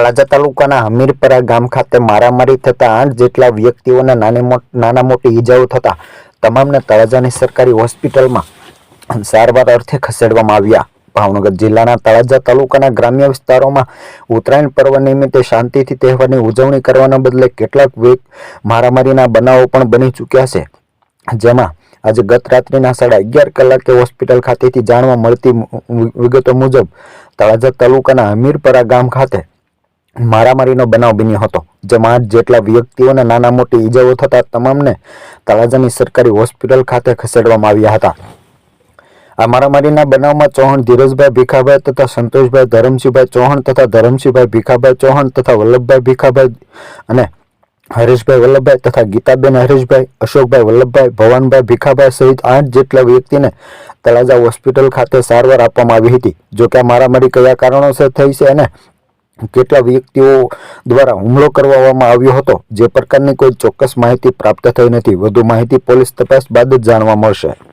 તળાજા તાલુકાના હમીરપરા ગામ ખાતે મારામારી થતા આઠ જેટલા વ્યક્તિઓને નાના મોટી ઈજાઓ થતા તમામને તળાજાની સરકારી હોસ્પિટલમાં સારવાર અર્થે ખસેડવામાં આવ્યા. ભાવનગર જિલ્લાના તળાજા તાલુકાના ગ્રામ્ય વિસ્તારોમાં ઉત્તરાયણ પર્વ નિમિત્તે શાંતિથી તહેવારની ઉજવણી કરવાના બદલે કેટલાક વેગ મારામારીના બનાવો પણ બની ચૂક્યા છે. જેમાં આજે ગત રાત્રિના સાડા અગિયાર કલાકે હોસ્પિટલ ખાતેથી જાણવા મળતી વિગતો મુજબ તળાજા તાલુકાના હમીરપરા ગામ ખાતે મારામારીનો બનાવ બન્યો હતો. જેમાં આઠ જેટલા વ્યક્તિઓને નાના મોટી ઈજાઓ થતા તમામને તળાજાની સરકારી હોસ્પિટલ ખાતે ખસેડવામાં આવ્યા હતા. આ મારામારીના બનાવમાં ચૌહાણ ધીરજભાઈ ભીખાભાઈ તથા સંતોષભાઈ ધરમસિંહભાઈ ચૌહાણ તથા ધરમસિંહભાઈ ભીખાભાઈ ચૌહાણ તથા વલ્લભભાઈ ભીખાભાઈ અને હરેશભાઈ વલ્લભભાઈ તથા ગીતાબેન હરેશભાઈ, અશોકભાઈ વલ્લભભાઈ, ભવાનભાઈ ભીખાભાઈ સહિત આઠ જેટલા વ્યક્તિને તળાજા હોસ્પિટલ ખાતે સારવાર આપવામાં આવી હતી. જો કે આ મારામારી કયા કારણોસર થઈ છે અને કેટલા વ્યક્તિઓ દ્વારા હુમલો કરવામાં આવ્યો હતો, જે પ્રકારની કોઈ ચોક્કસ માહિતી પ્રાપ્ત થઈ નથી. વધુ માહિતી પોલીસ તપાસ બાદ જ જાણવા મળશે.